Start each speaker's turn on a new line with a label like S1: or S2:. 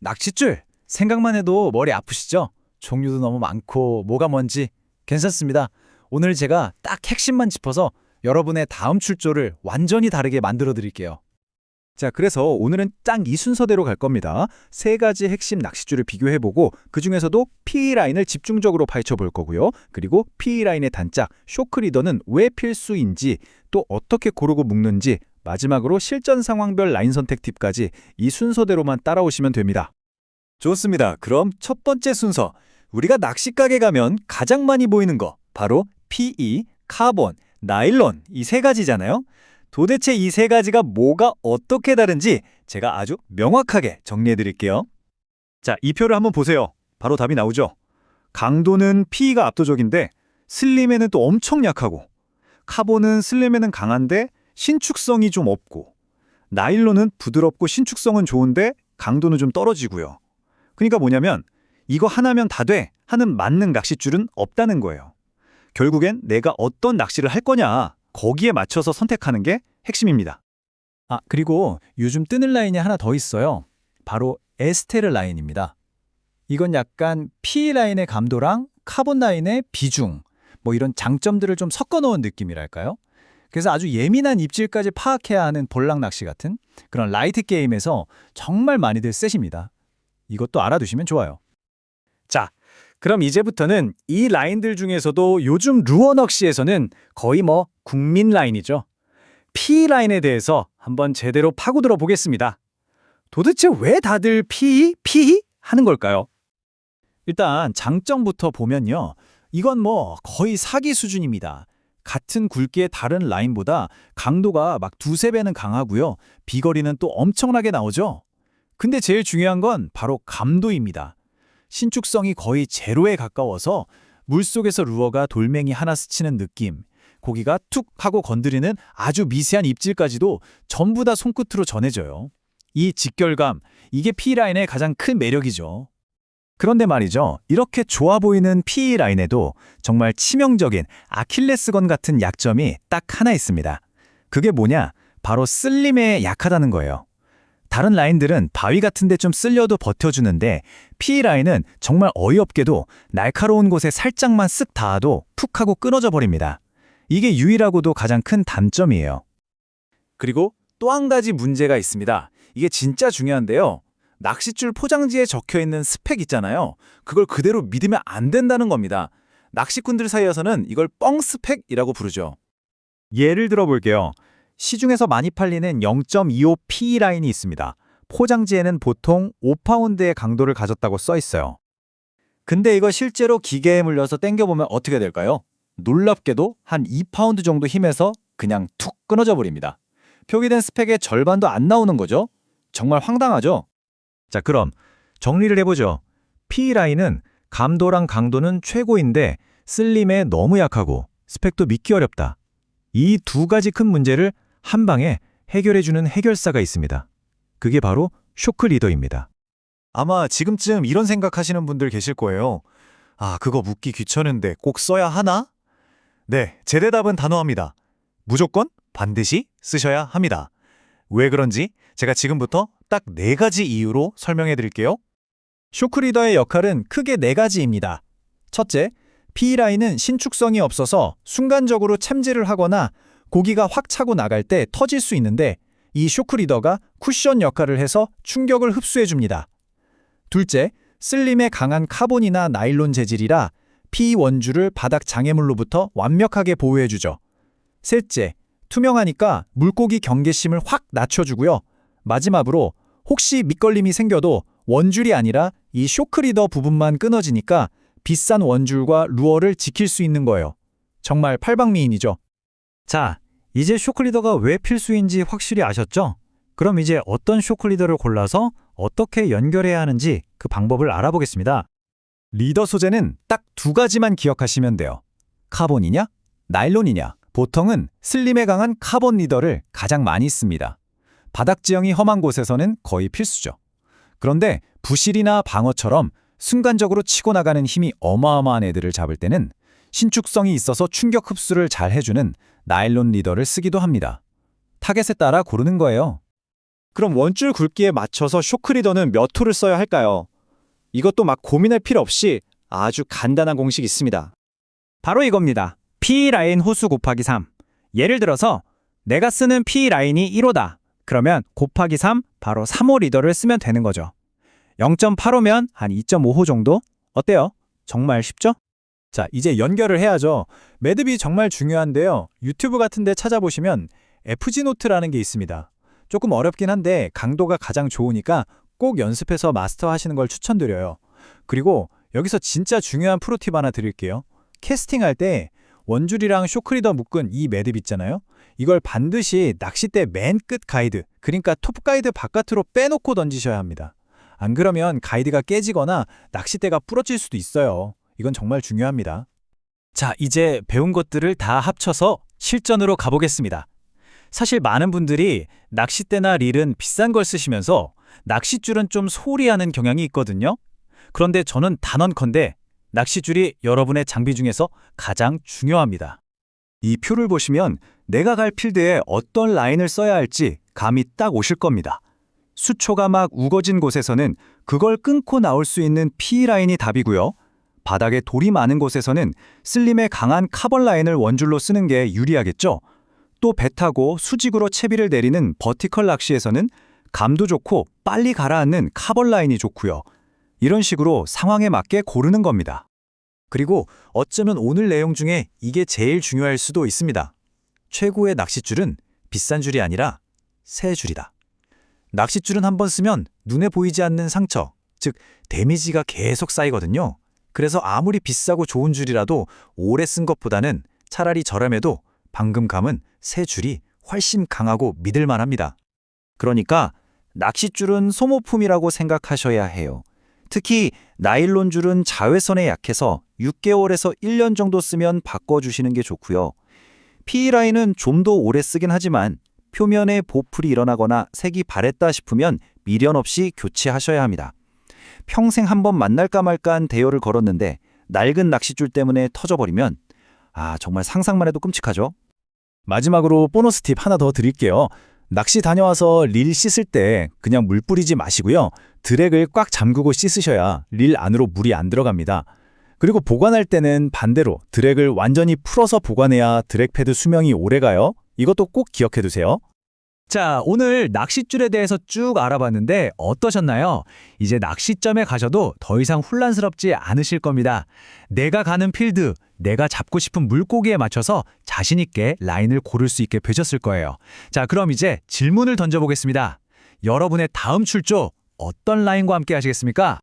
S1: 낚싯줄 생각만 해도 머리 아프시죠? 종류도 너무 많고 뭐가 뭔지 괜찮습니다. 오늘 제가 딱 핵심만 짚어서 여러분의 다음 출조를 완전히 다르게 만들어 드릴게요.
S2: 자, 그래서 오늘은 딱이 순서대로 갈 겁니다. 세 가지 핵심 낚싯줄을 비교해보고 그 중에서도 PE 라인을 집중적으로 파헤쳐 볼 거고요. 그리고 PE 라인의 단짝, 쇼크 리더는 왜 필수인지 또 어떻게 고르고 묶는지 마지막으로 실전 상황별 라인 선택 팁까지 이 순서대로만 따라오시면 됩니다.
S3: 좋습니다. 그럼 첫 번째 순서. 우리가 낚시가게 가면 가장 많이 보이는 거 바로 PE, 카본, 나일론 이 세 가지잖아요. 도대체 이 세 가지가 뭐가 어떻게 다른지 제가 아주 명확하게 정리해 드릴게요. 자, 이 표를 한번 보세요. 바로 답이 나오죠. 강도는 PE가 압도적인데 슬림에는 또 엄청 약하고 카본은 슬림에는 강한데 신축성이 좀 없고 나일론은 부드럽고 신축성은 좋은데 강도는 좀 떨어지고요. 그러니까 뭐냐면 이거 하나면 다 돼 하는 맞는 낚싯줄은 없다는 거예요. 결국엔 내가 어떤 낚시를 할 거냐 거기에 맞춰서 선택하는 게 핵심입니다.
S1: 아, 그리고 요즘 뜨는 라인이 하나 더 있어요. 바로 에스테르 라인입니다. 이건 약간 P 라인의 감도랑 카본 라인의 비중, 뭐 이런 장점들을 좀 섞어 놓은 느낌이랄까요? 그래서 아주 예민한 입질까지 파악해야 하는 볼락 낚시 같은 그런 라이트 게임에서 정말 많이들 쓰십니다. 이것도 알아두시면 좋아요.
S3: 자, 그럼 이제부터는 이 라인들 중에서도 요즘 루어 낚시에서는 거의 뭐 국민 라인이죠. P 라인에 대해서 한번 제대로 파고들어 보겠습니다. 도대체 왜 다들 P, P 하는 걸까요?
S1: 일단 장점부터 보면요. 이건 뭐 거의 사기 수준입니다. 같은 굵기의 다른 라인보다 강도가 막 두세 배는 강하고요. 비거리는 또 엄청나게 나오죠. 근데 제일 중요한 건 바로 감도입니다. 신축성이 거의 제로에 가까워서 물속에서 루어가 돌멩이 하나 스치는 느낌, 고기가 툭 하고 건드리는 아주 미세한 입질까지도 전부 다 손끝으로 전해져요. 이 직결감, 이게 P라인의 가장 큰 매력이죠.
S2: 그런데 말이죠. 이렇게 좋아 보이는 PE 라인에도 정말 치명적인 아킬레스건 같은 약점이 딱 하나 있습니다. 그게 뭐냐? 바로 쓸림에 약하다는 거예요. 다른 라인들은 바위 같은 데 좀 쓸려도 버텨주는데 PE 라인은 정말 어이없게도 날카로운 곳에 살짝만 쓱 닿아도 푹 하고 끊어져 버립니다. 이게 유일하고도 가장 큰 단점이에요.
S1: 그리고 또 한 가지 문제가 있습니다. 이게 진짜 중요한데요. 낚싯줄 포장지에 적혀 있는 스펙 있잖아요. 그걸 그대로 믿으면 안 된다는 겁니다. 낚시꾼들 사이에서는 이걸 뻥 스펙이라고 부르죠.
S2: 예를 들어 볼게요. 시중에서 많이 팔리는 0.25 PE 라인이 있습니다. 포장지에는 보통 5파운드의 강도를 가졌다고 써 있어요.
S1: 근데 이거 실제로 기계에 물려서 당겨보면 어떻게 될까요? 놀랍게도 한 2파운드 정도 힘에서 그냥 툭 끊어져 버립니다. 표기된 스펙의 절반도 안 나오는 거죠? 정말 황당하죠?
S2: 자, 그럼 정리를 해보죠. PE 라인은 감도랑 강도는 최고인데 슬림에 너무 약하고 스펙도 믿기 어렵다. 이 두 가지 큰 문제를 한 방에 해결해주는 해결사가 있습니다. 그게 바로 쇼크 리더입니다.
S3: 아마 지금쯤 이런 생각하시는 분들 계실 거예요. 아, 그거 묻기 귀찮은데 꼭 써야 하나? 네, 제 대답은 단호합니다. 무조건 반드시 쓰셔야 합니다. 왜 그런지 제가 지금부터 딱 네 가지 이유로 설명해 드릴게요.
S1: 쇼크리더의 역할은 크게 네 가지입니다. 첫째, P라인은 신축성이 없어서 순간적으로 챔질을 하거나 고기가 확 차고 나갈 때 터질 수 있는데 이 쇼크리더가 쿠션 역할을 해서 충격을 흡수해줍니다. 둘째, 슬림의 강한 카본이나 나일론 재질이라 P 원줄을 바닥 장애물로부터 완벽하게 보호해주죠. 셋째, 투명하니까 물고기 경계심을 확 낮춰주고요. 마지막으로 혹시 밑걸림이 생겨도 원줄이 아니라 이 쇼크리더 부분만 끊어지니까 비싼 원줄과 루어를 지킬 수 있는 거예요. 정말 팔방미인이죠.
S2: 자, 이제 쇼크리더가 왜 필수인지 확실히 아셨죠? 그럼 이제 어떤 쇼크리더를 골라서 어떻게 연결해야 하는지 그 방법을 알아보겠습니다. 리더 소재는 딱 두 가지만 기억하시면 돼요. 카본이냐, 나일론이냐. 보통은 슬림에 강한 카본 리더를 가장 많이 씁니다. 바닥 지형이 험한 곳에서는 거의 필수죠. 그런데 부실이나 방어처럼 순간적으로 치고 나가는 힘이 어마어마한 애들을 잡을 때는 신축성이 있어서 충격 흡수를 잘 해주는 나일론 리더를 쓰기도 합니다. 타겟에 따라 고르는 거예요.
S1: 그럼 원줄 굵기에 맞춰서 쇼크 리더는 몇 호를 써야 할까요? 이것도 막 고민할 필요 없이 아주 간단한 공식이 있습니다.
S2: 바로 이겁니다. P 라인 호수 곱하기 3. 예를 들어서 내가 쓰는 P 라인이 1호다. 그러면 곱하기 3 바로 3호 리더를 쓰면 되는 거죠. 0.85면 한 2.5호 정도? 어때요? 정말 쉽죠?
S1: 자, 이제 연결을 해야죠. 매듭이 정말 중요한데요. 유튜브 같은 데 찾아보시면 FG 노트라는 게 있습니다. 조금 어렵긴 한데 강도가 가장 좋으니까 꼭 연습해서 마스터하시는 걸 추천드려요. 그리고 여기서 진짜 중요한 프로팁 하나 드릴게요. 캐스팅할 때 원줄이랑 쇼크리더 묶은 이 매듭 있잖아요. 이걸 반드시 낚싯대 맨 끝 가이드, 그러니까 톱 가이드 바깥으로 빼놓고 던지셔야 합니다. 안 그러면 가이드가 깨지거나 낚싯대가 부러질 수도 있어요. 이건 정말 중요합니다.
S2: 자, 이제 배운 것들을 다 합쳐서 실전으로 가보겠습니다. 사실 많은 분들이 낚싯대나 릴은 비싼 걸 쓰시면서 낚싯줄은 좀 소홀히 하는 경향이 있거든요. 그런데 저는 단언컨대 낚싯줄이 여러분의 장비 중에서 가장 중요합니다. 이 표를 보시면 내가 갈 필드에 어떤 라인을 써야 할지 감이 딱 오실 겁니다. 수초가 막 우거진 곳에서는 그걸 끊고 나올 수 있는 P라인이 답이고요. 바닥에 돌이 많은 곳에서는 슬림의 강한 카본 라인을 원줄로 쓰는 게 유리하겠죠. 또 배 타고 수직으로 채비를 내리는 버티컬 낚시에서는 감도 좋고 빨리 가라앉는 카본 라인이 좋고요. 이런 식으로 상황에 맞게 고르는 겁니다. 그리고 어쩌면 오늘 내용 중에 이게 제일 중요할 수도 있습니다. 최고의 낚싯줄은 비싼 줄이 아니라 새 줄이다. 낚싯줄은 한 번 쓰면 눈에 보이지 않는 상처, 즉 데미지가 계속 쌓이거든요. 그래서 아무리 비싸고 좋은 줄이라도 오래 쓴 것보다는 차라리 저렴해도 방금 감은 새 줄이 훨씬 강하고 믿을 만합니다. 그러니까 낚싯줄은 소모품이라고 생각하셔야 해요. 특히 나일론 줄은 자외선에 약해서 6개월에서 1년 정도 쓰면 바꿔주시는 게 좋고요. P라인은 좀 더 오래 쓰긴 하지만 표면에 보풀이 일어나거나 색이 바랬다 싶으면 미련 없이 교체하셔야 합니다. 평생 한 번 만날까 말까한 대여를 걸었는데 낡은 낚싯줄 때문에 터져버리면 아 정말 상상만 해도 끔찍하죠.
S1: 마지막으로 보너스 팁 하나 더 드릴게요. 낚시 다녀와서 릴 씻을 때 그냥 물 뿌리지 마시고요. 드랙을 꽉 잠그고 씻으셔야 릴 안으로 물이 안 들어갑니다. 그리고 보관할 때는 반대로 드랙을 완전히 풀어서 보관해야 드랙 패드 수명이 오래 가요. 이것도 꼭 기억해 두세요.
S2: 자, 오늘 낚싯줄에 대해서 쭉 알아봤는데 어떠셨나요? 이제 낚시점에 가셔도 더 이상 혼란스럽지 않으실 겁니다. 내가 가는 필드, 내가 잡고 싶은 물고기에 맞춰서 자신 있게 라인을 고를 수 있게 되셨을 거예요. 자, 그럼 이제 질문을 던져보겠습니다. 여러분의 다음 출조 어떤 라인과 함께 하시겠습니까?